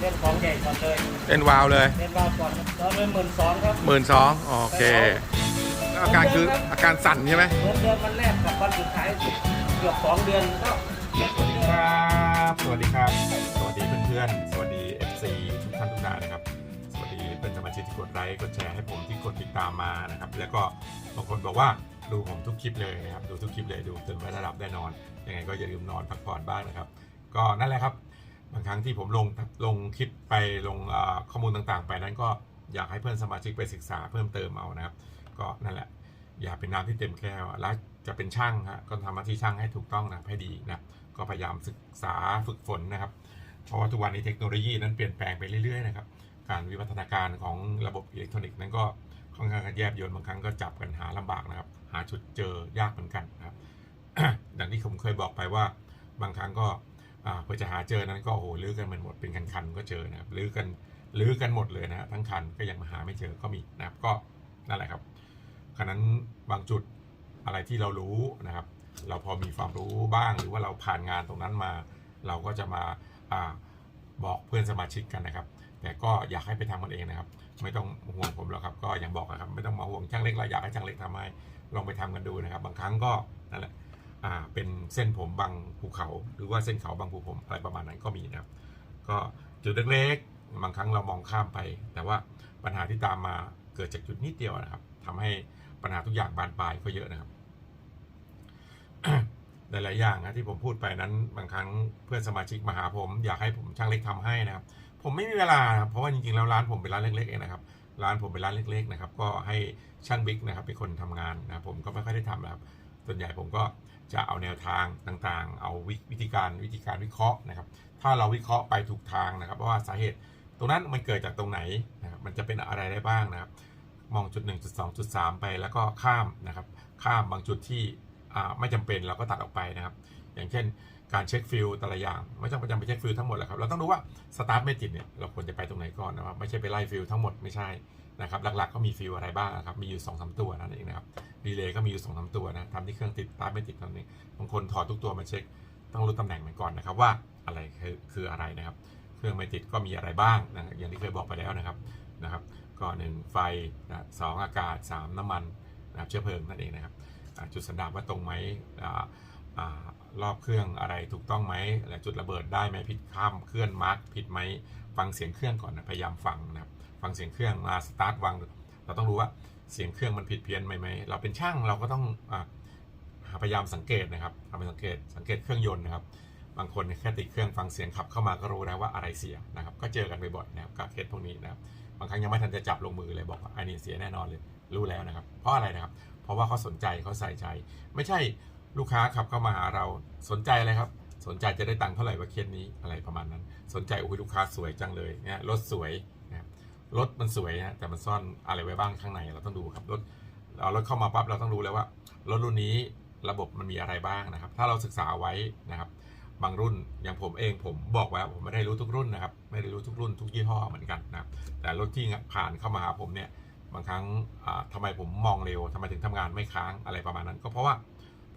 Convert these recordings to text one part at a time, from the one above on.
เล่นของใหญ่ก่อนเลยเล่นวาวเลยเล่นวาวก่อนตอนเป็นหมื่นสองครับหมื่นสองโอเคแล้วอาการคืออาการสั่นใช่ไหมเดือนเดือนวันแรกกับวันสุดท้ายเกือบสองเดือนก็สวัสดีครับ สวัสดีครับ สวัสดีเพื่อนๆ สวัสดี FC ทุกท่านทุกท่านนะครับ สวัสดีเป็นสมาชิกที่กดไลค์กดแชร์ให้ผมที่กดติดตามมานะครับ แล้วก็บางคนบอกว่าดูผมทุกคลิปเลยนะครับ ดูทุกคลิปเลยดูตื่นไว้ระดับแน่นอน ยังไงก็อย่าลืมนอนพักผ่อนบ้างนะครับ ก็นั่นแหละครับ บางครั้งที่ผมลงลงคลิปไปลงข้อมูลต่างๆ ไปนั้นก็อยากให้เพื่อนสมาชิกไปศึกษาเพิ่มเติมเอานะครับ ก็นั่นแหละ อย่าเป็นน้ำที่เต็มแก้วแล้วจะเป็นช่างฮะก็ทำหน้าที่ช่างให้ถูกต้องนะให้ดีนะก็พยายามศึกษาฝึกฝนนะครับ เพราะว่าทุกวันนี้เทคโนโลยีนั้นเปลี่ยนแปลงไปเรื่อยๆนะครับการวิวัฒนาการของระบบอิเล็กทรอนิกส์นั้นก็ค่อนข้างแยบยลบางครั้งก็จับกันหาลำบากนะครับ หาจุดเจอยากเหมือนกันนะครับ ดังที่ผมเคยบอกไปว่าบางครั้งก็ เพื่อจะหาเจอนั้นก็โหลื้อกันมันหมดเป็นคันๆก็เจอนะครับลื้อกันลื้อกันหมดเลยนะฮะทั้งคันก็ยังมาหาไม่เจอก็มีนะครับก็นั่นแหละครับขณะนั้นบางจุดอะไรที่เรารู้นะครับ เราพอมีความรู้บ้างหรือว่าเราผ่านงานตรงนั้นมา เราก็จะมาอาบอกเพื่อนสมาชิกกันนะครับ แต่ก็อยากให้ไปทำกันเองนะครับ ไม่ต้องห่วงผมหรอกครับ ก็อย่างบอกนะครับ ไม่ต้องมาห่วงช่างเล็กเราอยากให้ช่างเล็กทำให้ลองไปทำกันดูนะครับ บางครั้งก็นั่นแหละ อ่าเป็นเส้นผมบางภูเขา หรือว่าเส้นเขาบางภูผมอะไรประมาณนั้นก็มีนะครับ ก็จุดเล็กๆบางครั้งเรามองข้ามไป แต่ว่าปัญหาที่ตามมาเกิดจากจุดนิดเดียวนะครับทำให้ปัญหาทุกอย่างบานปลายก็เยอะนะครับหลายๆอย่างนะที่ผมพูดไปนั้นบางครั้งเพื่อนสมาชิกมาหาผม อยากให้ผมช่างเล็กทำให้นะครับ ผมไม่มีเวลาเพราะว่าจริงๆแล้วร้านผมเป็นร้านเล็กๆเองนะครับร้านผมเป็นร้านเล็ก ๆ นะครับ ก็ให้ช่างบิ๊กนะครับเป็นคนทำงานนะผมก็ไม่ค่อยได้ทำนะครับ ส่วนใหญ่ผมก็จะเอาแนวทางต่างๆ เอาวิวิธีการวิธีการวิเคราะห์นะครับ ถ้าเราวิเคราะห์ไปถูกทางนะครับว่าสาเหตุตรงนั้นมันเกิดจากตรงไหนนะครับมันจะเป็นอะไรได้บ้างนะครับ มองจุด1จุด2จุด3ไปแล้วก็ข้ามนะครับ ข้ามบางจุดที่ไม่จำเป็นเราก็ตัดออกไปนะครับ อย่างเช่นการเช็คฟิลแต่ละอย่าง ไม่ต้องประจำไปเช็คฟิลทั้งหมดแหละครับ เราต้องรู้ว่าสตาร์ทไม่ติดเนี่ยเราควรจะไปตรงไหนก่อนนะครับ ไม่ใช่ไปไล่ฟิลทั้งหมดไม่ใช่ นะครับหลักๆก็มีฟิลอะไรบ้างนะครับมีอยู่2อสตัวนั่นเองนะครับดีเลย์ก็มีอยู่2อสตัวนะทำที่เครื่องติดตาร์ทไม่ติดตอนนี้บางคนถอดทุกตัวมาเช็ค ต้องรู้ตำแหน่งมันก่อนนะครับว่าอะไรคือคืออะไรนะครับ เครื่องไม่ติดก็มีอะไรบ้างนะอย่างที่เคยบอกไปแล้วนะครับนะครับ ก็หนึ่งไฟนะสองอากาศสามน้ำมันนะครับเชื้อเพลิงนั่นเองนะครับจุดสันดาปว่าตรงไหมรอบเครื่องอะไรถูกต้องไหมและจุดระเบิดได้ไหมผิดข้ามเคลื่อนมาร์กผิดไหมฟังเสียงเครื่องก่อนนะพยายามฟังนะครับ ฟังเสียงเครื่องมาสตาร์ทวางเราต้องรู้ว่าเสียงเครื่องมันผิดเพี้ยนไหมไหมเราเป็นช่างเราก็ต้องอพยายามสังเกตนะครับทำไปสังเกตสังเกตเครื่องยนต์นะครับ บางคนแค่ติดเครื่องฟังเสียงขับเข้ามาก็รู้แล้วว่าอะไรเสียนะครับ ก็เจอกันบ่อยๆนะครับกับเคสพวกนี้นะครับบางครั้งยังไม่ทันจะจับลงมือเลยบอกว่าอันนี้เสียแน่นอนเลยรู้แล้วนะครับ เพราะอะไรนะครับ เพราะว่าเขาสนใจเขาใส่ใจ ไม่ใช่ลูกค้าขับเข้ามาหาเราสนใจอะไรครับ สนใจจะได้ตังค์เท่าไหร่ว่าเคสนี้อะไรประมาณนั้น สนใจโอ้ยลูกค้าสวยจังเลยเนี่ยรถสวย รถมันสวยนะแต่มันซ่อนอะไรไว้บ้างข้างในเราต้องดูครับรถเอารถเข้ามาปั๊บเราต้องรู้แล้วว่ารถรุ่นนี้ระบบมันมีอะไรบ้างนะครับ ถ้าเราศึกษาไว้นะครับ บางรุ่นอย่างผมเองผมบอกไว้ว่าผมไม่ได้รู้ทุกรุ่นนะครับ ไม่ได้รู้ทุกรุ่นทุกยี่ห้อเหมือนกันนะแต่รถที่ผ่านเข้ามาหาผมเนี่ยบางครั้งทำาไมผมมองเร็วทำไมถึงทำงานไม่ค้างอะไรประมาณนั้น ก็เพราะว่า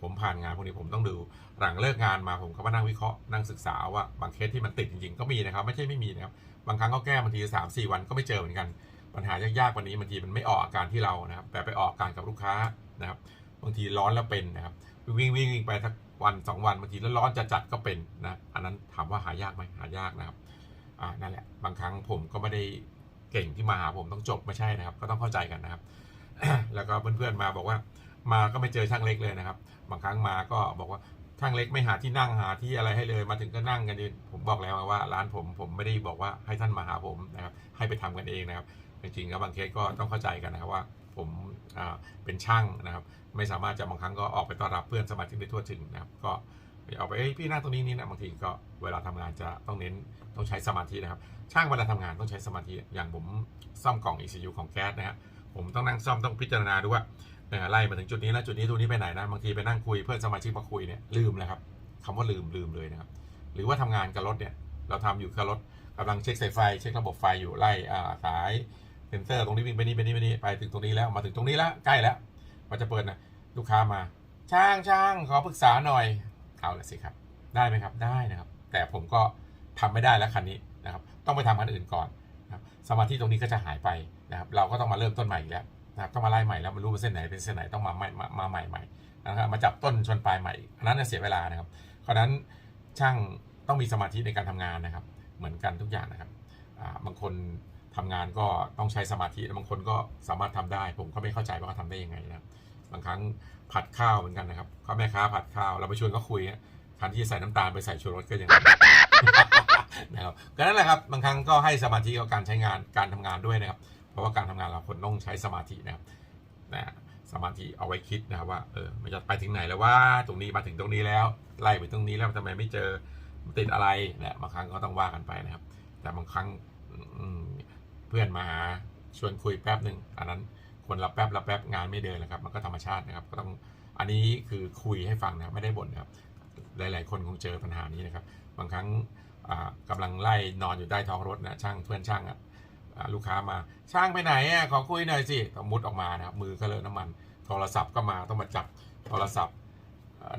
ผมผ่านงานพวกนี้ผมต้องดูหลังเลิกงานมาผมก็มานั่งวิเคราะห์นั่งศึกษาว่าบางเคสที่มันติดจริงๆก็มีนะครับ ไม่ใช่ไม่มีนะครับบางครั้งก็แก้บางทีสามสี่วันก็ไม่เจอเหมือนกัน ปัญหายากๆว่านี้บางทีมันไม่ออกอาการที่เรานะครับ แต่ไปออกอาการกับลูกค้านะครับบางทีร้อนแล้วเป็นนะครับวิ่งวิ่งวิ่งไปสักวันสองวันบางทีแล้วร้อนจัดจัดๆก็เป็นนะอันนั้นถามว่าหายากไหมหายากนะครับอ่านั่นแหละบางครั้งผมก็ไม่ได้เก่งที่มาหาผมต้องจบไม่ใช่นะครับ ก็ต้องเข้าใจกันนะครับ แล้วก็เพื่อนๆมาบอกว่า มาก็ไม่เจอช่างเล็กเลยนะครับ บางครั้งมาก็บอกว่าช่างเล็กไม่หาที่นั่งหาที่อะไรให้เลย มาถึงก็นั่งกันยืนผมบอกแล้วว่าร้านผมผมไม่ได้บอกว่าให้ท่านมาหาผมนะครับให้ไปทำกันเองนะครับจริงๆแล้วบางเคสก็ต้องเข้าใจกันนะครับว่าผมเป็นช่างนะครับ ไม่สามารถจะบางครั้งก็ออกไปต้อนรับเพื่อนสมาชิกได้ทั่วถึงนะครับ ก็เอาไปเอ้ยพี่นั่งตรงนี้นี่นะบางทีก็เวลาทำงานจะต้องเน้นต้องใช้สมาธินะครับ ช่างเวลาทำงานต้องใช้สมาธิอย่างผมซ่อมกล่อง ECU ของแก๊สนะฮะผมต้องนั่งซ่อมต้องพิจารณาดูว่า เอ่อไล่มาถึงจุดนี้แล้วจุดนี้ตัวนี้ไปไหนนะบางทีไปนั่งคุยเพื่อนสมาชิกมาคุยเนี่ยลืมเลยครับคำว่าลืมลืมเลยนะครับ หรือว่าทำงานกับรถเนี่ยเราทำอยู่กับรถกำลังเช็คสายไฟ เช็คระบบไฟอยู่ไล่อ่าสายเซนเซอร์ตรงนี้วิ่งไปนี่ไปนี่ไปนี่ไปถึงตรงนี้แล้วมาถึงตรงนี้แล้วใกล้แล้วมันจะเปิดนะลูกค้ามา ช่างช่างขอปรึกษาหน่อยเอาละสิครับ ได้ไหมครับได้นะครับ แต่ผมก็ทำไม่ได้แล้วคันนี้นะครับ ต้องไปทำอันอื่นก่อนนะครับสมาธิตรงนี้ก็จะหายไปนะครับ เราก็ต้องมาเริ่มต้นใหม่อีกแล้ว นะครับต้องมาไล่ใหม่แล้วไม่รู้ว่าเส้นไหนเป็นเส้นไหนต้องมาใหม่มาใหม่ใหม่นะครับมาจับต้นชนปลายใหม่อันนั้นนะเสียเวลานะครับ เพราะนั้นช่างต้องมีสมาธิในการทำงานนะครับ เหมือนกันทุกอย่างนะครับบางคนทำงานก็ต้องใช้สมาธิแล้วบางคนก็สามารถทำได้ ผมก็ไม่เข้าใจว่าเขาทำได้ยังไงนะครับบางครั้งผัดข้าวเหมือนกันนะครับเขาแม่ค้าผัดข้าวเราไปชวนเขาคุยอะแทนที่จะใส่น้ำตาลไปใส่ชูรสก็ยังนะครับก็นั่นแหละครับบางครั้งก็ให้สมาธิกับการใช้งานการทำงานด้วยนะครับ เพราะว่าการทำงานเราคนต้องใช้สมาธินะครับนะสมาธิเอาไว้คิดนะครับว่าเออมันจะไปถึงไหนแล้วว่าตรงนี้มาถึงตรงนี้แล้วไล่ไปตรงนี้แล้วทำไมไม่เจอติดอะไรนะบางครั้งก็ต้องว่ากันไปนะครับ แต่บางครั้งเพื่อนมาหาชวนคุยแป๊บหนึ่งอันนั้นคนรับแป๊บรับแป๊บงานไม่เดินนะครับ มันก็ธรรมชาตินะครับ ก็ต้องอันนี้คือคุยให้ฟังนะไม่ได้บ่นนะครับ หลาย ๆ คนคงเจอปัญหานี้นะครับ บางครั้งอ่ากำลังไล่นอนอยู่ใต้ท้องรถนะช่างเพื่อนช่างอะอ่า ลูกค้ามาช่างไปไหนอะขอคุยหน่อยสิต้องมุดออกมานะครับมือก็เลอะน้ำมัน โทรศัพท์ก็มาต้องมาจับโทรศัพท์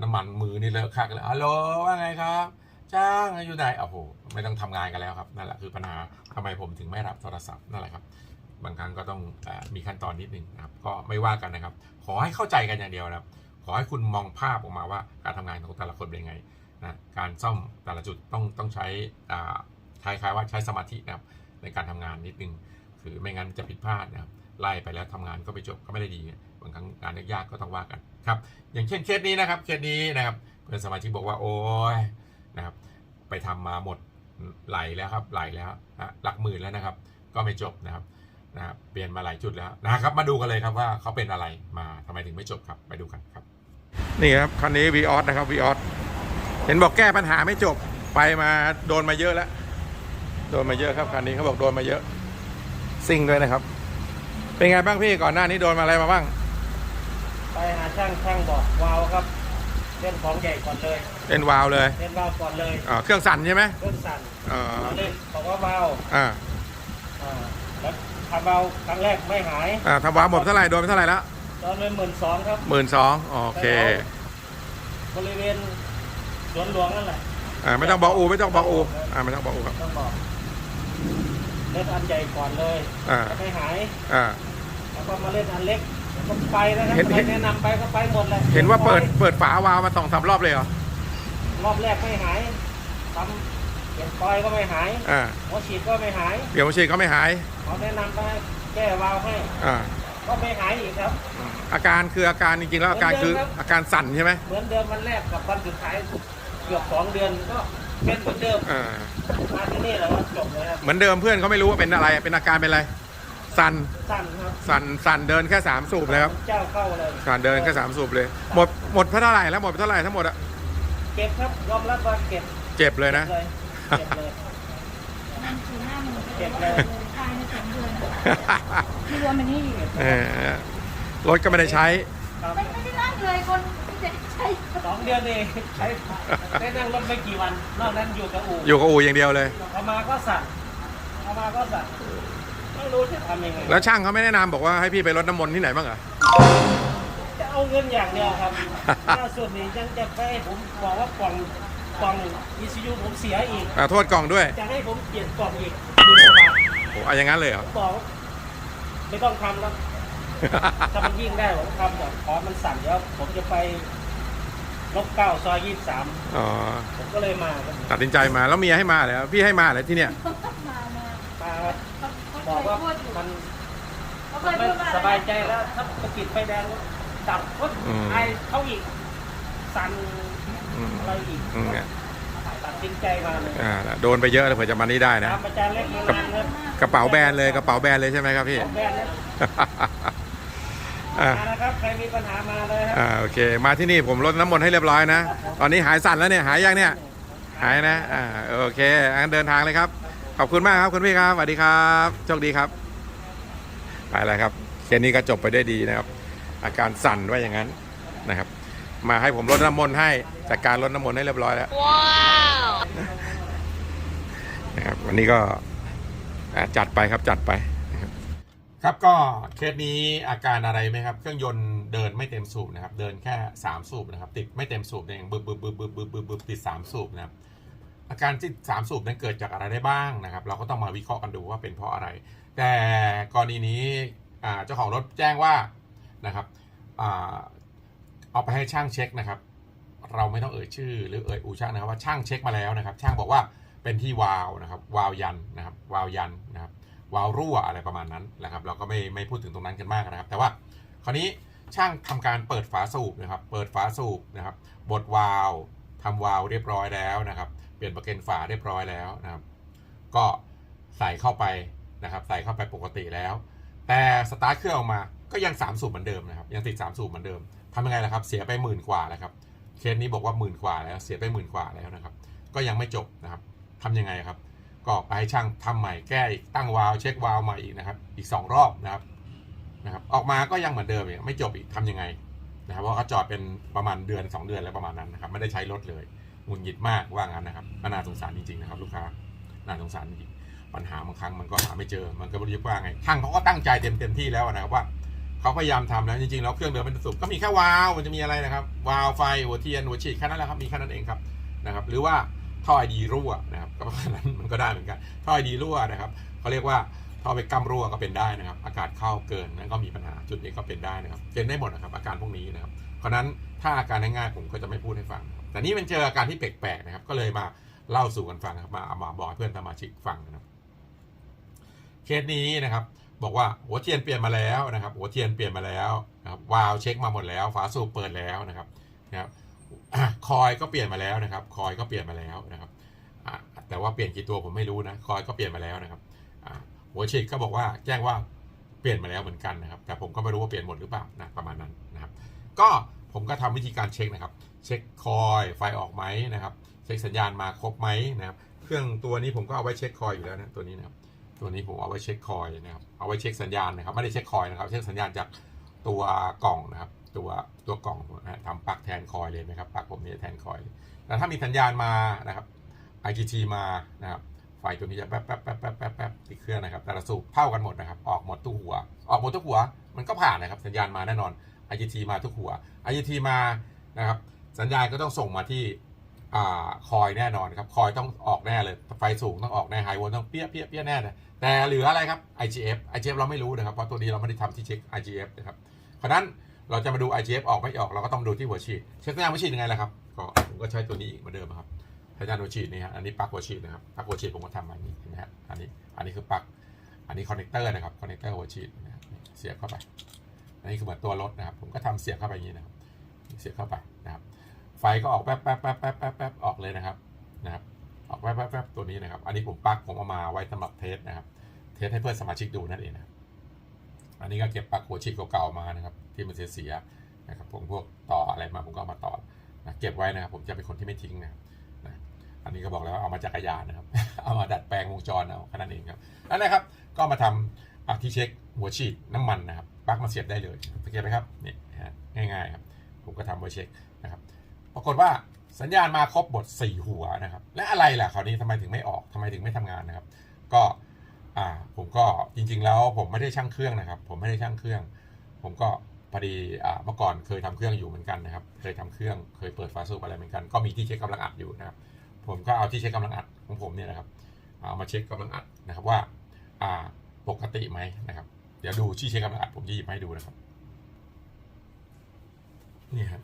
น้ำมันมือนี่เลอะคักเลยฮัลโหลว่าไงครับช่างอยู่ไหนโอ้โหไม่ต้องทำงานกันแล้วครับนั่นแหละคือปัญหาทำไมผมถึงไม่รับโทรศัพท์นั่นแหละครับ บางครั้งก็ต้องอมีขั้นตอนนิดนึงนะครับก็ไม่ว่ากันนะครับ ขอให้เข้าใจกันอย่างเดียวนะครับ ขอให้คุณมองภาพออกมาว่าการทำงานของแต่ละคนเป็นยังไงนะการซ่อมแต่ละจุดต้องต้องใช้อ่าคล้ายๆว่าใช้สมาธินะครับ ในการทำงานนิดนึงคือไม่งั้นจะผิดพลาดนะครับไล่ไปแล้วทำงานก็ไปจบก็ไม่ได้ดีบางครั้งงานยากๆก็ต้องว่ากันครับอย่างเช่นเคสนี้นะครับเคสนี้นะครับเพื่อนสมาชิกบอกว่าโอ้ยนะครับไปทำมาหมดไหลแล้วครับไหลแล้วนะหลักหมื่นแล้วนะครับ ก็ไม่จบนะครับนะครับเปลี่ยนมาหลายจุดแล้วนะครับมาดูกันเลยครับว่าเขาเป็นอะไรมาทำไมถึงไม่จบครับไปดูกันครับ นี่ครับคันนี้วีออสนะครับวีออสเห็นบอกแก้ปัญหาไม่จบไปมาโดนมาเยอะแล้ว โดนมาเยอะครับคันนี้เขาบอกโดนมาเยอะ ซิ่งด้วยนะครับ เป็นไงบ้างพี่ก่อนหน้านี้โดนมาอะไรมาบ้าง ไปหาช่างช่างบอกวาวครับเล่นของใหญ่ก่อนเลยเป็นวาล์วเลยเล่นวาวก่อนเลยอ่าเครื่องสั่นใช่ไหมเครื่องสั่นอ่าเราเล่นบอกว่าวาวอ่าอ่าแล้วทำวาวครั้งแรกไม่หายอ่าทำวาล์วหมดเท่าไหร่โดนไปเท่าไหร่แล้วตอนเป็นหมื่นสองครับหมื่นสองโอเคบริเวณสวนหลวงนั่นแหละอ่าไม่ต้องบอกอูไม่ต้องบอกอูอ่าไม่ต้องบอกอูครับต้องบอก เล่นอันใหญ่ก่อนเลยอ่าไม่หาย อ่า แล้วก็มาเล่นอันเล็กแล้วก็ไปนะครับเห็นใครแนะนำไปก็ไปหมดเลยเห็นว่าเปิดเปิดฝาวาล์วมาสองสามรอบเลยเหรอรอบแรกไม่หายทำเปลี่ยนปลอยก็ไม่หายอ่าหัวฉีดก็ไม่หายเดี๋ยวมาฉีดเขาไม่หายเขาแนะนำไปแก้วาล์วให้ อ่าก็ไม่หายอีกครับ อาการคืออาการจริงๆแล้วอาการคือเหมือนเดิมครับ อาการสั่นใช่ไหมเหมือนเดิมวันแรกกับวันสุดท้ายเกือบสองเดือนก็เป็นเหมือนเดิม อ่า มาที่นี่แล้วก็จบเลยครับเหมือนเดิมเพื่อนเขาไม่รู้ว่าเป็นอะไร เป็นอาการเป็นอะไร สั่นสั้นครับสั่นสั่นเดินแค่สามสูบเลยครับ เจ้าเข้าเลยสั่นเดินแค่สามสูบเลย หมด หมดเท่าไหร่แล้วหมดไปเท่าไหร่ทั้งหมดอะเก็บครับยอมรับว่าเก็บเจ็บเลยนะ เลยเก็บเลยมันสี่ห้าหมื่นเก็บเลยภายในสองเดือนที่รวมเป็นหนี้อีกเออรถก็ไม่ได้ใช้ ครับไม่ไม่ได้นั่งเลยคนที่จะใช้ สองเดือนเองใช้ได้นั่งรถไม่กี่วัน นอกนั้นอยู่กับอู่อยู่กับอู่อย่างเดียวเลยเอามาก็สั่นเอามาก็สั่นไม่รู้จะทำยังไงแล้วช่างเขาไม่แนะนำบอกว่าให้พี่ไปรดน้ำมนต์ที่ไหนบ้างเหรอจะเอาเงินอย่างเดียวครับล่าสุดนี้ยังจะไปให้ผมบอกว่ากล่องกล่อง ECU ผมเสียอีกอ่าโทษกล่องด้วยจะให้ผมเปลี่ยนกล่องอีกหมื่นกว่าบาทโอ้เอาอย่างนั้นเลยเหรอผมบอกว่าไม่ต้องทำแล้วถ้ามันยิ่งได้ผมทำแต่ขอมันสั่นเดี๋ยวผมจะไป ลบเก้าซอยยี่สามอ๋อผมก็เลยมาครับตัดสินใจมาแล้วเมียให้มาเลยพี่ให้มาเลยที่เนี่ยมามามาเขาเขาบอกเคว่ายพูดอยู่มันเขาเคมันยไม่พูดว่าสบายใจแล้วถ้าไปติดไฟแดงดับก็อืมไอเขาอีกสั่นอืมอะไรอีกอืมเนี่ยตัดสินใจมาเลยอ่าโดนไปเยอะเลยเผื่อจะมานี่ได้นะตามอาจารย์เล็กมานานครับกระเป๋าแบรนด์เลยกระเป๋าแบรนด์เลยใช่ไหมครับพี่ของแบรนด์นะ อ่ามานะครับใครมีปัญหามาเลยครัอ่าโอเค มาที่นี่ผมลดน้ำมนต์ให้เรียบร้อยนะ ตอนนี้หายสั่นแล้วเนี่ยหายยังเนี่ยหายนะอ่าโอเคงั้นเดินทางเลยครับ ขอบคุณมากครับคุณพี่ครับสวัสดีครับโชคดีครับไปแล้วครับเคสนี้ก็จบไปได้ดีนะครับ อาการสั่นว่าอย่างนั้นนะครับ มาให้ผมลดน้ำมนต์ให้จากการลดน้ำมนต์ให้เรียบร้อยแล้วนะครับวันนี้ก็อ่าจัดไปครับจัดไปนะ ครับก็เคสนี้อาการอะไรไหมครับ เครื่องยนต์เดินไม่เต็มสูบนะครับ เดินแค่ 3 สูบนะครับ ติดไม่เต็มสูบเนี่ยยังบึบบึบบึบบึบบึบบึบบึบติด 3 สูบนะครับอาการที่สามสูบนั้นเกิดจากอะไรได้บ้างนะครับ เราก็ต้องมาวิเคราะห์กันดูว่าเป็นเพราะอะไร แต่กรณีนี้เจ้าของรถแจ้งว่านะครับเอาไปให้ช่างเช็คนะครับ เราไม่ต้องเอ่ยชื่อ หรือเอ่ยอูช่างนะครับว่าช่างเช็คมาแล้วนะครับ ช่างบอกว่าเป็นที่วาล์วนะครับวาล์วยันนะครับวาล์วยันนะครับ วาล์วรั่วอะไรประมาณนั้นนะครับ เราก็ไม่ไม่พูดถึงตรงนั้นกันมากนะครับ แต่ว่าคราวนี้ช่างทำการเปิดฝาสูบนะครับ เปิดฝาสูบนะครับบดวาล์วทำวาล์วเรียบร้อยแล้วนะครับ เปลี่ยนประเกนฝาเรียบร้อยแล้วนะครับ ก็ใส่เข้าไปนะครับ ใส่เข้าไปปกติแล้ว แต่สตาร์ทเครื่องออกมาก็ยัง3สูบเหมือนเดิมนะครับ ยังติด3สูบเหมือนเดิมทำยังไงล่ะครับ เสียไปหมื่นกว่าแล้วครับ เคสนี้บอกว่าหมื่นกว่าแล้ว เสียไปหมื่นกว่าแล้วนะครับ ก็ยังไม่จบนะครับทำยังไงครับ ก็ไปให้ช่างทำใหม่แก้อีกตั้งวาล์วเช็ควาล์วใหม่อีกนะครับ อีก 2 รอบนะครับนะครับ ออกมาก็ยังเหมือนเดิมอีกไม่จบอีกทำยังไงนะครับเพราะเขาจอดเป็นประมาณเดือน 2 เดือนแล้วประมาณนั้นนะครับ ไม่ได้ใช้รถเลยหงุดหงิดมากว่างั้นนะครับน่าสงสารจริงๆนะครับ ลูกค้าน่าสงสารจริงปัญหาบางครั้งมันก็หาไม่เจอ มันก็ไม่รู้ว่าไงช่างเขาก็ตั้งใจเต็มเต็มที่แล้วนะครับว่าเขาพยายามทำแล้วจริงๆแล้วเครื่องเดิมเป็นสูบก็มีแค่วาล์วมันจะมีอะไรนะครับวาล์วไฟหัวเทียนหัวฉีดแค่นั้นแหละครับมีแค่นั้นเองครับนะครับ หรือว่า ท่อไอดีรั่วนะครับก็ประมาณนั้นมันก็ได้เหมือนกันท่อไอดีรั่วนะครับเขาเรียกว่าท่อไปกั้มรั่วก็เป็นได้นะครับ อากาศเข้าเกินนั้นก็มีปัญหาจุดนี้ก็เป็นได้นะครับเป็นได้หมดนะครับ อาการพวกนี้นะครับ เพราะฉะนั้นถ้าอาการง่ายๆผมก็จะไม่พูดให้ฟัง แต่นี่มันเจออาการที่แปลกๆนะครับ ก็เลยมาเล่าสู่กันฟังครับมาเอามาบอกเพื่อนสมาชิกฟังนะครับเคสนี้นะครับบอกว่าหัวเทียนเปลี่ยนมาแล้วนะครับ หัวเทียนเปลี่ยนมาแล้วนะครับวาล์วเช็คมาหมดแล้ว ฝาสูบเปิดแล้วนะครับนะครับ คอยก็เปลี่ยนมาแล้วนะครับ คอยก็เปลี่ยนมาแล้วนะครับแต่ว่าเปลี่ยนกี่ตัวผมไม่รู้นะ คอยก็เปลี่ยนมาแล้วนะครับหัวฉีดก็บอกว่าแจ้งว่าเปลี่ยนมาแล้วเหมือนกันนะครับ แต่ผมก็ไม่รู้ว่าเปลี่ยนหมดหรือเปล่านะประมาณนั้นนะครับ ก็ผมก็ทำวิธีการเช็คนะครับ เช็คคอยไฟออกไหมนะครับ เช็คสัญญาณมาครบไหมนะครับ เครื่องตัวนี้ผมก็เอาไว้เช็คคอยอยู่แล้วนะตัวนี้นะครับ ตัวนี้ผมเอาไว้เช็คคอยนะครับ เอาไว้เช็คสัญญาณนะครับ ไม่ได้เช็คคอยนะครับ เช็คสัญญาณจากตัวกล่องนะครับ ตัวตัวกล่องนะทำปลั๊กแทนคอยเลยนะครับปลั๊กผมเนี่ยแทนคอยแต่ถ้ามีสัญญาณมานะครับ IGT มานะครับไฟตัวนี้จะแป๊บแป๊บแป๊บแป๊บแป๊บแป๊บติดเครื่องนะครับ แต่ละสูบเท่ากันหมดนะครับ ออกหมดทุกหัว ออกหมดทุกหัว มันก็ผ่านนะครับ สัญญาณมาแน่นอน IGT มาทุกหัว IGT มานะครับ สัญญาณก็ต้องส่งมาที่คอยแน่นอนครับ คอยต้องออกแน่เลย ไฟสูงต้องออกแน่ไฮโวลต้องเปี้ยเปี้ยเปี้ยแน่นะแต่เหลืออะไรครับ IGF IGF เราไม่รู้นะครับ เพราะตัวนี้เราไม่ได้ทำที่เช็ค IGF นะครับ เพราะนั้น เราจะมาดู IGF ออกไม่ออกเราก็ต้องดูที่หัวฉีดเช็คสัญญาณหัวฉีดยังไงล่ะครับก็ผมก็ใช้ตัวนี้อีกเหมือนเดิมครับสัญญาณหัวฉีดนี่ฮะอันนี้ปลั๊กหัวฉีดนะครับปลั๊กหัวฉีดผมก็ทำมาอย่างนี้เห็นไหมฮะอันนี้อันนี้คือปลั๊กอันนี้คอนเนคเตอร์นะครับคอนเนคเตอร์หัวฉีดนะเสียบเข้าไปอันนี้คือเหมือนตัวรถนะครับผมก็ทำเสียบเข้าไปอย่างนี้นะครับเสียบเข้าไปนะครับ ไฟก็ออกแป๊บแป๊บแป๊บแป๊บแป๊บแป๊บออกเลยนะครับนะครับออกแป๊บแป๊บแป๊บตัวนี้นะครับ อันนี้ผมปลั๊กผมเอามาไว้สำหรับเทสนะครับ เทสให้เพื่อนสมาชิกดูนั่นเองนะครับ อันนี้ก็เก็บปลั๊กหัวฉีดเก่าๆมานะครับที่มันเสียๆนะครับผมพวกต่ออะไรมาผมก็เอามาต่อนะเก็บไว้นะครับผมจะเป็นคนที่ไม่ทิ้งนะครับนะอันนี้ก็บอกแล้วเอามาจากจักรยานนะครับ เอามาดัดแปลงวงจรเอาแค่นั้นเองครับนั่นแหละครับก็มาทำอะที่เช็คหัวฉีดน้ำมันนะครับปลั๊กมาเสียบได้เลยสังเกตไหมครับนี่นะฮะง่ายๆครับผมก็ทำไว้เช็คนะครับปรากฏว่าสัญญาณมาครบหมด4หัวนะครับ และอะไรล่ะคราวนี้ทำไมถึงไม่ออกทำไมถึงไม่ทำงานนะครับ ก็ ก็จริง ๆ แล้วผมไม่ได้ช่างเครื่องนะครับ ผมไม่ได้ช่างเครื่อง ผมก็พอดีเมื่อก่อนเคยทำเครื่องอยู่เหมือนกันนะครับ เคยทำเครื่องเคยเปิดฝาสูบอะไรเหมือนกัน ก็มีที่เช็คกำลังอัดอยู่นะครับ ผมก็เอาที่เช็คกำลังอัดของผมเนี่ยนะครับเอามาเช็คกำลังอัดนะครับว่าอ่าปกติไหมนะครับ เดี๋ยวดูที่เช็คกำลังอัดผมจะหยิบให้ดูนะครับนี่ครับ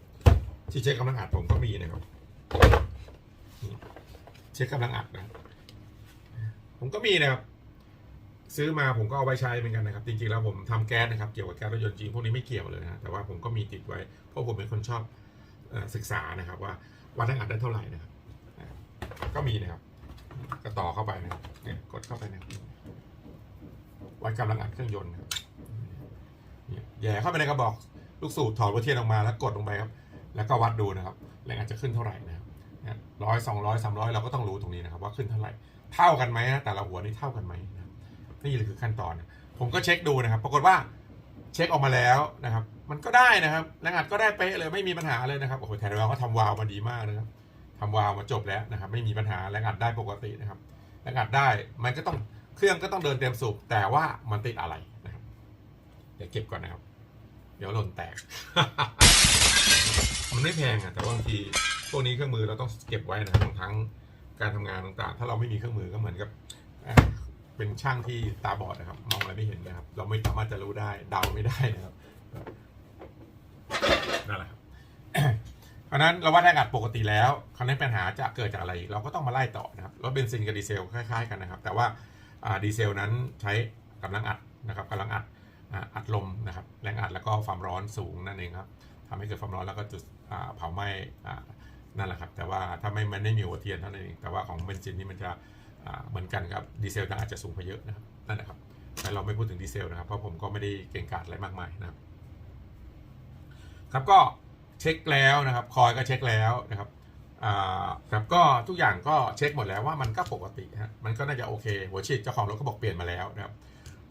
ที่เช็คกำลังอัดผมก็มีนะครับเช็คกำลังอัดนะผมก็มีนะครับ ซื้อมาผมก็เอาไว้ใช้เหมือนกันนะครับ จริงๆแล้วผมทำแก๊สนะครับเกี่ยวกับแก๊สรถยนต์จริงพวกนี้ไม่เกี่ยวเลยนะแต่ว่าผมก็มีติดไว้เพราะผมเป็นคนชอบศึกษานะครับ ว่าวัดแรงอัดได้เท่าไหร่นะครับก็มีนะครับ ก็ต่อเข้าไปนะครับเนี่ยกดเข้าไปนะครับวัดกำลังอัดเครื่องยนต์นะครับเนี่ยแย่เข้าไปในกระบอกลูกสูบถอดหัวเทียนออกมาแล้วกดลงไปครับ แล้วก็วัดดูนะครับแรงอัดจะขึ้นเท่าไหร่นะครับร้อยสองร้อยสามร้อยเราก็ต้องรู้ตรงนี้นะครับ ว่าขึ้นเท่าไหร่ เท่ากันไหมนะแต่ละหัวนี่เท่ากันไหม นี่คือขั้นตอน ผมก็เช็คดูนะครับ ปรากฏว่าเช็คออกมาแล้วนะครับ มันก็ได้นะครับแรงอัดก็ได้เป๊ะเลยไม่มีปัญหาเลยนะครับโอ้โหแถวเราก็ทำวาล์วมาดีมากนะครับทำวาล์วมาจบแล้วนะครับ ไม่มีปัญหาแรงอัดได้ปกตินะครับแรงอัดได้มันก็ต้องเครื่องก็ต้องเดินเต็มสูบแต่ว่ามันติดอะไรนะครับ เดี๋ยวเก็บก่อนนะครับ เดี๋ยวหล่นแตก มันไม่แพงอะแต่ว่าบางทีพวกนี้เครื่องมือเราต้องเก็บไว้นะครับบางครั้งการทำงานต่างๆ ถ้าเราไม่มีเครื่องมือก็เหมือนกับ เป็นช่างที่ตาบอดนะครับ มองอะไรไม่เห็นนะครับ เราไม่สามารถจะรู้ได้เดาไม่ได้นะครับนั่นแหละครับเพราะนั้นเราวัดแรงอัดปกติแล้วคราวนี้ปัญหาจะเกิดจากอะไรอีกเราก็ต้องมาไล่ต่อนะครับรถเบนซินกับดีเซลคล้ายๆกันนะครับ แต่ว่าดีเซลนั้นใช้กำลังอัดนะครับกำลังอัดอัดลมนะครับแรงอัดแล้วก็ความร้อนสูงนั่นเองครับทำให้เกิดความร้อนแล้วก็จุดเผาไหม้นั่นแหละครับ แต่ว่าถ้าไม่มันไม่มีหัวเทียนเท่านั้นเองแต่ว่าของเบนซินนี่มันจะ เหมือนกันครับดีเซลอาจจะสูงไปเยอะนะครับนั่นแหละครับแต่เราไม่พูดถึงดีเซลนะครับ เพราะผมก็ไม่ได้เก่งกาจอะไรมากมายนะครับ ครับก็เช็คแล้วนะครับคอยก็เช็คแล้วนะครับครับก็ทุกอย่างก็เช็คหมดแล้วว่ามันก็ปกติฮะมันก็น่าจะโอเค หัวฉีดเจ้าของรถก็บอกเปลี่ยนมาแล้วนะครับ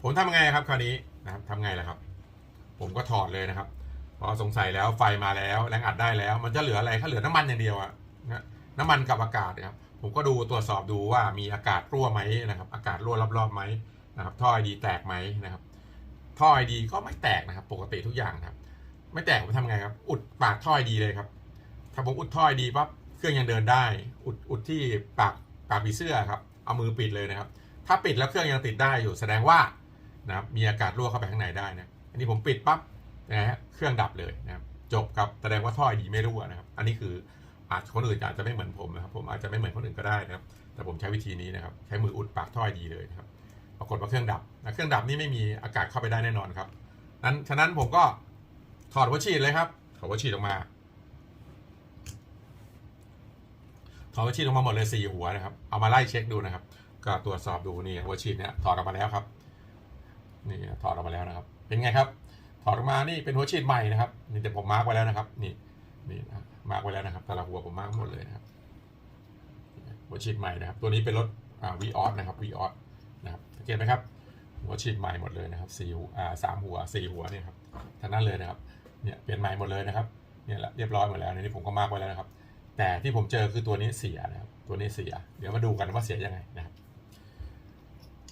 ผมทำไงครับคราวนี้นะครับทำไงล่ะครับ ผมก็ถอดเลยนะครับพอสงสัยแล้วไฟมาแล้วแรงอัดได้แล้ว มันจะเหลืออะไรถ้าเหลือน้ำมันอย่างเดียวอะนะน้ำมันกับอากาศนะครับ ผมก็ดูตรวจสอบดูว่ามีอากาศรั่วไหมนะครับ อากาศรั่วรอบๆไหมนะครับ ท่อไอดีแตกไหมนะครับ ท่อไอดีก็ไม่แตกนะครับ ปกติทุกอย่างครับ ไม่แตกผมทำไงครับ อุดปากท่อไอดีเลยครับ ถ้าผมอุดท่อไอดีปั๊บเครื่องยังเดินได้ อุดอุดที่ปากปากผีเสื้อครับ เอามือปิดเลยนะครับ ถ้าปิดแล้วเครื่องยังติดได้อยู่ แสดงว่านะครับ มีอากาศรั่วเข้าไปข้างในได้นะ อันนี้ผมปิดปั๊บนะฮะ เครื่องดับเลยนะครับ จบครับ แสดงว่าท่อไอดีไม่รั่วนะครับ อันนี้คือ อาจคนอื่นอาจจะไม่เหมือนผมนะครับ ผมอาจจะไม่เหมือนคนอื่นก็ได้นะครับ แต่ผมใช้วิธีนี้นะครับ ใช้มืออุดปากท่อดีเลยนะครับ ปรากฏว่าเครื่องดับนะเครื่องดับนี่ไม่มีอากาศเข้าไปได้แน่นอนครับ นั้นฉะนั้นผมก็ถอดหัวฉีดเลยครับ ถอดหัวฉีดออกมา ถอดหัวฉีดออกมาหมดเลยสี่หัวนะครับ เอามาไล่เช็คดูนะครับ ก็ตรวจสอบดูนี่หัวฉีดเนี่ยถอดออกมาแล้วครับ นี่ถอดออกมาแล้วนะครับ เป็นไงครับ ถอดออกมานี่เป็นหัวฉีดใหม่นะครับ นี่แต่ผมมาร์กไว้แล้วนะครับ นี่ นี่นะมาร์กไว้แล้วนะครับแต่ละหัวผมมาร์กหมดเลยนะครับหัวฉีดใหม่นะครับ ตัวนี้เป็นรถวีออสนะครับวีออสนะครับสังเกตไหมครับ หัวฉีดใหม่หมดเลยนะครับสี่หัวอ่าสามหัวสี่หัวเนี่ยครับทั้งนั้นเลยนะครับเนี่ยเปลี่ยนใหม่หมดเลยนะครับเนี่ยละเรียบร้อยหมดแล้วในนี้ผมก็มาร์กไว้แล้วนะครับ แต่ที่ผมเจอคือตัวนี้เสียนะครับตัวนี้เสีย เดี๋ยวมาดูกันว่าเสียยังไงนะครับ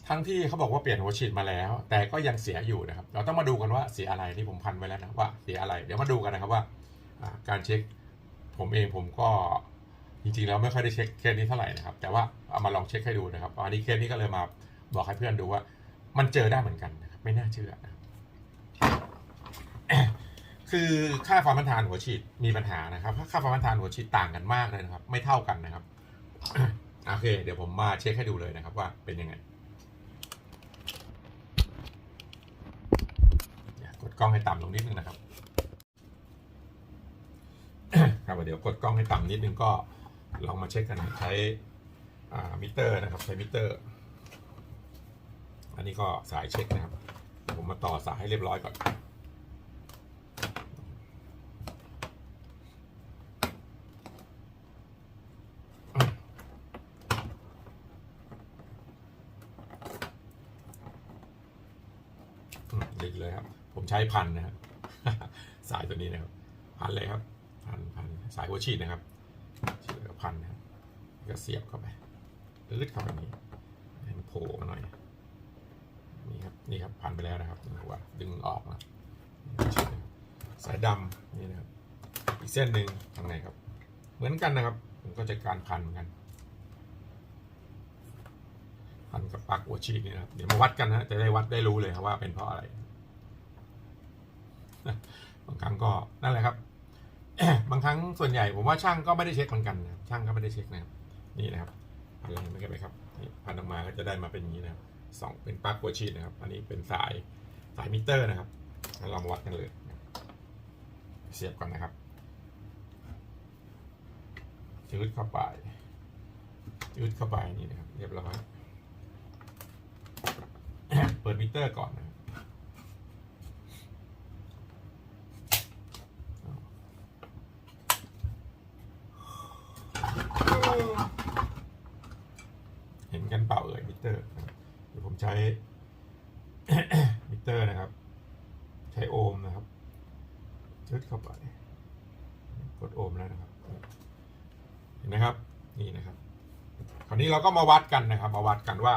ทั้งที่เขาบอกว่าเปลี่ยนหัวฉีดมาแล้ว แต่ก็ยังเสียอยู่นะครับ เราต้องมาดูกันว่าเสียอะไรที่ผมพันไว้แล้วนะว่าเสียอะไร เดี๋ยวมาดูกันนะครับว่า การเช็คผมเองผมก็จริงๆแล้วไม่ค่อยได้เช็คเคสนี้เท่าไหร่นะครับ แต่ว่าเอามาลองเช็คให้ดูนะครับอันนี้เคสนี้ก็เลยมาบอกให้เพื่อนดูว่า มันเจอได้เหมือนกันนะครับไม่น่าเชื่อนะคือค่าความต้านทานหัวฉีดมีปัญหานะครับค่าความต้านทานหัวฉีดต่างกันมากเลยนะครับ ไม่เท่ากันนะครับโอเค เดี๋ยวผมมาเช็คให้ดูเลยนะครับว่าเป็นยังไงกดกล้องให้ต่ำลงนิดนึงนะครับ ครับเดี๋ยวกดกล้องให้ต่ำนิดนึงก็ลองมาเช็คกันใช้มิเตอร์นะครับ ใช้มิเตอร์ อันนี้ก็สายเช็คนะครับ ผมมาต่อสายให้เรียบร้อยก่อนดึกเลยครับ ผมใช้พันนะครับ สายตัวนี้นะครับ พันเลยครับ พันพันสายหัวฉีดนะครับฉีดแล้วก็พันนะครับก็เสียบเข้าไปลึดเข้าไปนี้ให้มันโผล่มาหน่อยนี่ครับนี่ครับพันไปแล้วนะครับหัวดึงออกนะสายดำนี่นะครับอีกเส้นหนึ่งทางไหนครับ เหมือนกันนะครับผมก็จะการพันเหมือนกันพันกับปลั๊กหัวฉีดนี่นะครับเดี๋ยวมาวัดกันนะจะได้วัดได้รู้เลยครับว่าเป็นเพราะอะไรบางครั้งก็นั่นแหละครับ บางครั้งส่วนใหญ่ผมว่าช่างก็ไม่ได้เช็คเหมือนกันนะครับช่างก็ไม่ได้เช็คนะครับนี่นะครับพันอะไรไม่กันไหมครับพันออกมาก็จะได้มาเป็นอย่างนี้นะครับสองเป็นปลั๊กหัวฉีดนะครับ อันนี้เป็นสายสายมิเตอร์นะครับเรามาวัดกันเลย เสียบก่อนนะครับยืดเข้าไปยืดเข้าไปนี่นะครับ เรียบร้อยเปิดมิเตอร์ก่อนนะครับ เห็นกันเปล่าเอ่ยมิเตอร์เดี๋ยวผมใช้มิเตอร์นะครับ ใช้โอห์มนะครับชึดเข้าไปกดโอห์มแล้วนะครับ เห็นไหมครับนี่นะครับ คราวนี้เราก็มาวัดกันนะครับ มาวัดกันว่า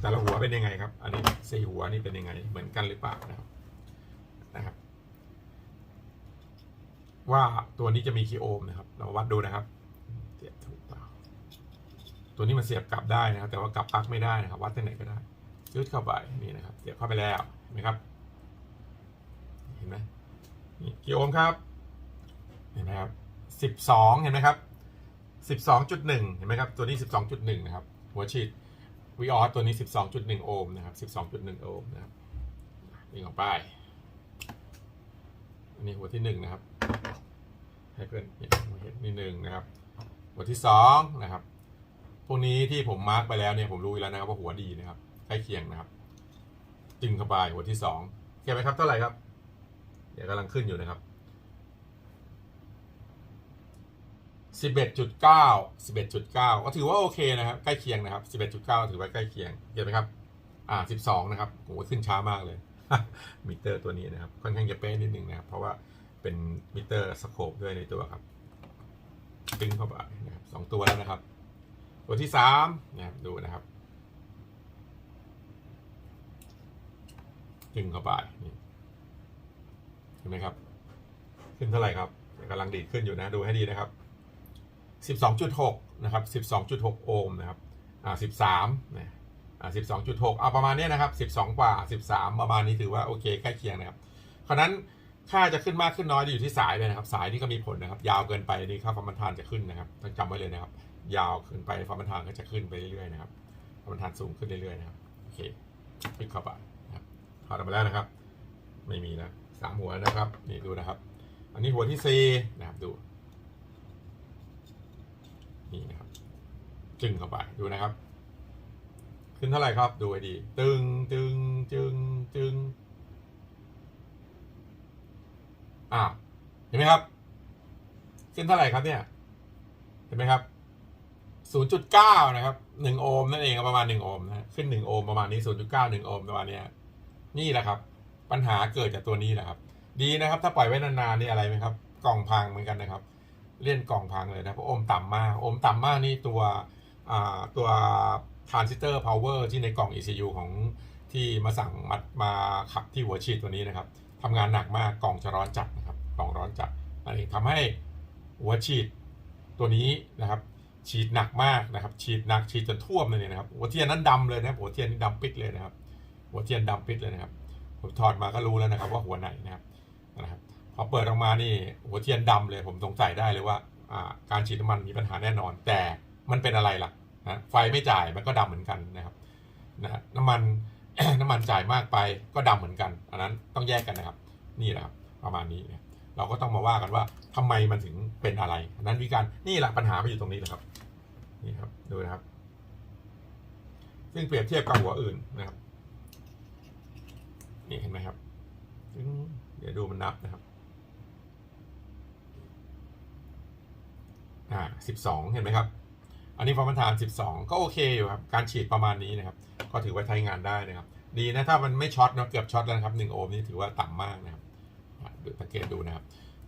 แต่ละหัวเป็นยังไงครับ อันนี้สี่หัวนี่เป็นยังไง เหมือนกันหรือเปล่านะครับนะครับ ว่าตัวนี้จะมีกี่โอห์มนะครับ เราวัดดูนะครับเสียบถูก ตัวนี้มันเสียบกลับได้นะครับ แต่ว่ากลับปลั๊กไม่ได้นะครับ วัดที่ไหนก็ได้ยืดเข้าไปนี่นะครับ เสียบเข้าไปแล้วนไหมครับ เห็นไหมนี่กี่โอห์มครับ เห็นไหมครับสิบสองเห็นไหมครับสิบสองจุดหนึ่งเห็นไหมครับ ตัวนี้สิบสองจุดหนึ่งนะครับ หัวฉีดวีออตัวนี้สิบสองจุดหนึ่งโอห์มนะครับสิบสองจุดหนึ่งโอห์มนะครับนี่ของป้ายอันนี้หัวที่หนึ่งนะครับให้เพื่อนเห็นหัวเห็นนี่หนึ่งนะครับ หัวที่สองนะครับ วกนี้ที่ผมมาร์กไปแล้วเนี่ยผมรู้อยู่แล้วนะครับว่าหัวดีนะครับใกล้เคียงนะครับ จึงเข้าไปหัวที่สองเก็บไหมครับเท่าไหร่ครับเดี๋ยวกำลังขึ้นอยู่นะครับสิบเอ็ดจุดเก้าสิบเอ็ดจุดเก้าก็ถือว่าโอเคนะครับ ใกล้เคียงนะครับสิบเอ็ดจุดเก้าถือว่าใกล้เคียงเห็นไหมครับ อ่าสิบสองนะครับโหขึ้นช้ามากเลย มิเตอร์ตัวนี้นะครับ ค่อนข้างจะเป๊ะนิดนึงนะครับ เพราะว่าเป็นมิเตอร์สโคปด้วยในตัวครับตึงเข้าไปนะครับสองตัวแล้วนะครับ ตัวที่สามนะครับดูนะครับดึงเข้าไปนี่เห็นไหมครับ ขึ้นเท่าไหร่ครับกำลังดีดขึ้นอยู่นะดูให้ดีนะครับ12.6นะครับ12.6โอห์มนะครับอ่า13นะอ่า12.6เอาประมาณเนี้ยนะครับ12กว่า13ประมาณนี้ถือว่าโอเคใกล้เคียงนะครับคราวนั้นค่าจะขึ้นมากขึ้นน้อยอยู่ที่สายเลยนะครับ สายนี่ก็มีผลนะครับ ยาวเกินไปนี่ค่าความบันทานจะขึ้นนะครับต้องจำไว้เลยนะครับ ยาวขึ้นไปความบันทานก็จะขึ้นไปเรื่อยๆนะครับความบันทานสูงขึ้นเรื่อยๆนะครับโอเคปิดเข้าไปนะครับถอดออกมาแล้วนะครับ ไม่มีนะสามหัวนะครับนี่ดูนะครับ อันนี้หัวที่สี่นะครับดูนี่นะครับ จึงเข้าไปดูนะครับ ขึ้นเท่าไหร่ครับดูให้ดี ตึงตึงจึงจึงอ่าเห็นไหมครับ ขึ้นเท่าไหร่ครับเนี่ย เห็นไหมครับ 0.9 นะครับ 1 โอห์มนั่นเองประมาณ 1 โอห์มนะขึ้น 1 โอห์มประมาณนี้ 0.9 1 โอห์มประมาณนี้นี่แหละครับ ปัญหาเกิดจากตัวนี้แหละครับ ดีนะครับ ถ้าปล่อยไว้นานๆนี่อะไรไหมครับ กล่องพังเหมือนกันนะครับ เลี่ยนกล่องพังเลยนะเพราะโอห์มต่ำมากโอห์มต่ำมากนี่ตัวตัวทรานซิสเตอร์พาวเวอร์ที่ในกล่อง ECU ของที่มาสั่งมามาขับที่หัวฉีดตัวนี้นะครับทำงานหนักมากกล่องจะร้อนจัดนะครับกล่องร้อนจัดอันนี้ทำให้หัวฉีดตัวนี้นะครับ ฉีดหนักมากนะครับ ฉีดหนักฉีดจนท่วมเลยนะครับหัวเทียนนั้นดำเลยนะหัวเทียนนี่ดำปิดเลยนะครับ หัวเทียนดำปิดเลยนะครับ ผมถอดมาก็รู้แล้วนะครับ ว่าหัวไหนนะครับนะครับพอเปิดออกมานี่หัวเทียนดำเลยผมสงสัยได้เลยว่าอ่าการฉีดน้ำมันมีปัญหาแน่นอน แต่มันเป็นอะไรล่ะนะไฟไม่จ่ายมันก็ดำเหมือนกันนะครับนะน้ำมันน้ำมันจ่ายมากไปก็ดำเหมือนกัน อันนั้นต้องแยกกันนะครับ นี่แหละครับประมาณนี้นี่ย เราก็ต้องมาว่ากันว่าทำไมมันถึงเป็นอะไรนั้นวิการนี่แหละปัญหาไปอยู่ตรงนี้แหละครับนี่ครับดูนะครับ ซึ่งเปรียบเทียบกับหัวอื่นนะครับนี่เห็นไหมครับเดี๋ยวดูมันนับนะครับอ่าสิบสองเห็นไหมครับ อันนี้ความบันทานสิบสองก็โอเคอยู่ครับ การฉีดประมาณนี้นะครับ ก็ถือว่าใช้งานได้นะครับ ดีนะถ้ามันไม่ช็อตนะเกือบช็อตแล้วนะครับหนึ่งโอห์มนี่ถือว่าต่ำมากนะครับ สังเกตดูนะครับ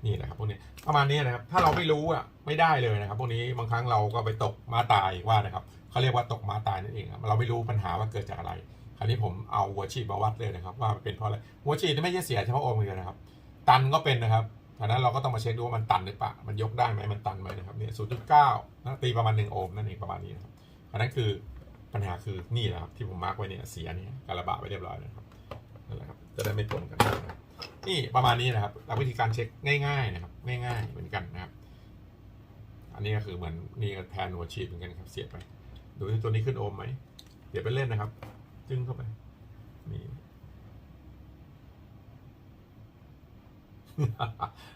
นี่นะครับพวกนี้ประมาณนี้นะครับถ้าเราไม่รู้อะไม่ได้เลยนะครับ พวกนี้บางครั้งเราก็ไปตกมาตายว่านะครับเขาเรียกว่าตกมาตายนั่นเองครับเราไม่รู้ปัญหาว่าเกิดจากอะไร คราวนี้ผมเอาหัวฉีดมาวัดเลยนะครับ ว่าเป็นเพราะอะไรหัวฉีดนี่ไม่ใช่เสียเฉพาะโอห์มเดียวนะครับ ตันก็เป็นนะครับฉะนั้นเราก็ต้องมาเช็คดูว่ามันตันหรือเปล่ามันยกได้ไหมมันตันไหมนะครับเนี่ยศูนย์จุดเก้าตีประมาณหนึ่งโอห์มนั่นเองประมาณนี้นะครับอันนั้นคือปัญหาคือนี่แหละครับที่ผมมาร์กไว้เนี่ยเสียเนี่ยการระบาดไว้เรียบร้อยนะครับนั่นแหละครับจะได้ไม่ตรงกันนะครับ นี่ประมาณนี้นะครับหลักวิธีการเช็คง่ายๆนะครับ ง่ายๆเหมือนกันนะครับ อันนี้ก็คือเหมือนนี่ก็แทนหัวฉีดเหมือนกันครับ เสียบไป ดูที่ตัวนี้ขึ้นโอห์มไหมเดี๋ยวไปเล่นนะครับ จึ้งเข้าไปนี่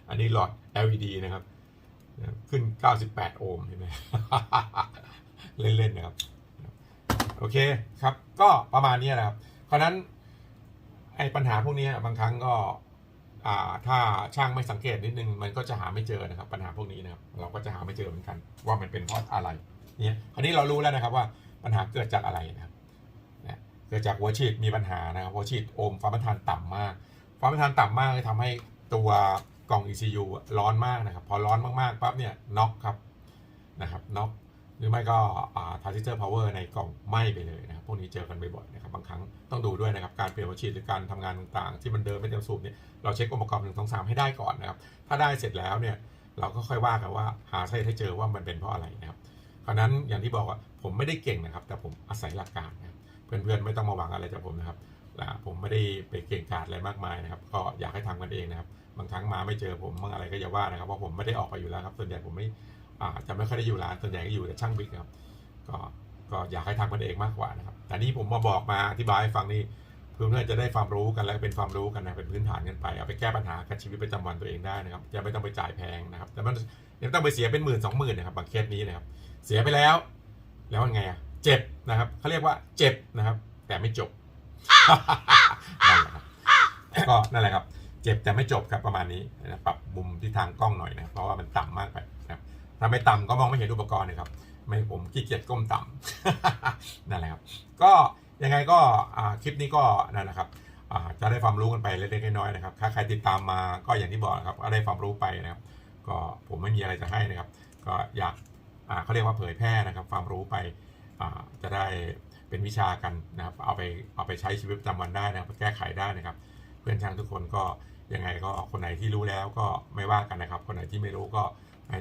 อันนี้หลอด LED นะครับ ขึ้น 98 โอห์มเห็นไหมเล่น ๆ นะครับ โอเคครับ ก็ประมาณนี้นะครับ เพราะนั้น ไอ้ปัญหาพวกนี้บางครั้งก็อ่าถ้าช่างไม่สังเกตนิดนึงมันก็จะหาไม่เจอนะครับปัญหาพวกนี้นะครับเราก็จะหาไม่เจอเหมือนกัน ว่ามันเป็นเพราะอะไรเนี่ยคราวนี้เรารู้แล้วนะครับว่าปัญหาเกิดจากอะไรนะครับนะเกิดจากหัวฉีดมีปัญหานะครับหัวฉีดโอมความต้านทานต่ำมาก ความต้านทานต่ำมากเลยทำให้ตัวกล่อง ECU ร้อนมากนะครับ พอร้อนมากๆปั๊บเนี่ยน็อกครับนะครับน็อก หรือไม่ก็ทาร์ซิเตอร์พาวเวอร์ในกล่องไหม้ไปเลยนะครับพวกนี้เจอกันบ่อยๆนะครับบางครั้งต้องดูด้วยนะครับ การเปลี่ยนหัวฉีหรือการทำงานต่างๆ ที่มันเดินไม่เต็มสูบเนี่ยเราเช็คองค์ประกอบหนึ่งสองสามให้ได้ก่อนนะครับถ้าได้เสร็จแล้วเนี่ยเราก็ค่อยว่ากันว่าหาสาเหตุให้เจอว่ามันเป็นเพราะอะไรนะครับเพราะนั้นอย่างที่บอกว่าผมไม่ได้เก่งนะครับ แต่ผมอาศัยหลักการนะเพื่อนๆไม่ต้องมาหวังอะไรจากผมนะครับละผมไม่ได้ไปเก่งกาจอะไรมากมายนะครับ ก็อยากให้ทำกันเองนะครับ บางครั้งมาไม่เจอผมบางอะไรก็อย่าว่านะครับเพราะผมไม่ได้ออกไปอยู่แล้วครับส่วนใหญ่ผมไม่ อาจะไม่ค่อยได้อยู่ร้านส่วนใหญ่ก็อยู่แต่ช่างบิ๊กครับ ก็ก็อยากให้ทำกันเองมากกว่านะครับ แต่นี่ผมมาบอกมาอธิบายให้ฟังนี่เพื่อนๆจะได้ความรู้กันและเป็นความรู้กันนะเป็นพื้นฐานกันไปเอาไปแก้ปัญหากับชีวิตประจำวันตัวเองได้นะครับจะไม่ต้องไปจ่ายแพงนะครับ แต่มันยังต้องไปเสียเป็นหมื่นสองหมื่นนะครับบางเคสนี้นะครับ เสียไปแล้ว แล้วมันไงอะเจ็บนะครับเขาเรียกว่าเจ็บนะครับ แต่ไม่จบนั่นแหละครับก็นั่นแหละครับ เจ็บแต่ไม่จบครับประมาณนี้นะปรับมุมที่ทางกล้องหน่อยนะเพราะว่ามันต่ำมากไป ถ้าไม่ต่ำก็มองไม่เห็นอุปกรณ์นะครับ ไม่ผมขี้เกียจก้มต่ำนั่นแหละครับ ก็ยังไงก็คลิปนี้ก็นั่นแหละครับจะได้ความรู้กันไปเล็กๆน้อยๆนะครับ ถ้าใครติดตามมาก็อย่างที่บอกนะครับก็ได้ความรู้ไปนะครับ ก็ผมไม่มีอะไรจะให้นะครับ ก็อยากเขาเรียกว่าเผยแพร่นะครับ ความรู้ไปจะได้เป็นวิชากันนะครับ เอาไปเอาไปใช้ชีวิตประจำวันได้นะครับแก้ไขได้นะครับ เพื่อนช่างทุกคนก็ยังไงก็คนไหนที่รู้แล้วก็ไม่ว่ากันนะครับ คนไหนที่ไม่รู้ก็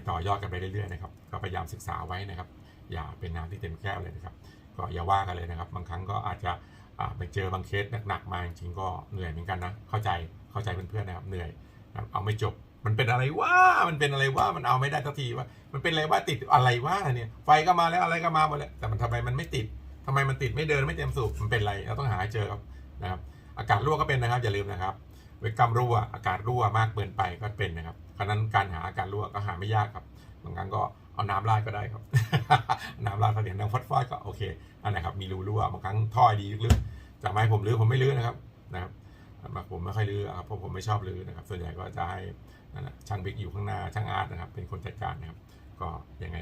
ต่อยอดกันไปเรื่อยๆนะครับก็พยายามศึกษาไว้นะครับ อย่าเป็นน้ำที่เต็มแก้วเลยนะครับ ก็อย่าว่ากันเลยนะครับ บางครั้งก็อาจจะไปเจอบางเคสหนักๆมาจริงก็เหนื่อยเหมือนกันนะเข้าใจเข้าใจเพื่อนๆนะครับเหนื่อยเอาไม่จบมันเป็นอะไรวะมันเป็นอะไรวะมันเอาไม่ได้สักทีว่า มันเป็นอะไรวะติดอะไรวะเนี่ย ไฟก็มาแล้วอะไรก็มาหมดแล้วแต่มันทำไมมันไม่ติดทำไมมันติดไม่เดินไม่เต็มสูบมันเป็นอะไรเราต้องหาเจอครับนะครับ อากาศรั่วก็เป็นนะครับอย่าลืมนะครับ เวกกัมรั่วอากาศรั่วมากเกินไปก็เป็นนะครับเพราะนั้นการหาอากาศรั่วก็หาไม่ยากครับบางครั้งก็เอาน้ำราดก็ได้ครับ น้ำราดเสลียงน้ำฟอดฟอดก็โอเคอันไหนครับมีรูรั่วบางครั้งท่อดีลึกๆจะไม่ให้ผมรื้อผมไม่รื้อนะครับนะครับผมไม่ค่อยรื้อครับเพราะผมไม่ชอบรื้อนะครับ ส่วนใหญ่ก็จะให้นั่นแหละช่างบิ๊กอยู่ข้างหน้าช่างอาร์ตนะครับ เป็นคนจัดการนะครับ ก็ยังไง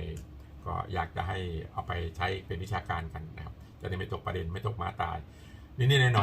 ก็อยากจะให้เอาไปใช้เป็นวิชาการกันนะครับ จะได้ไม่ตกประเด็นไม่ตกมาตายนิดๆหน่อย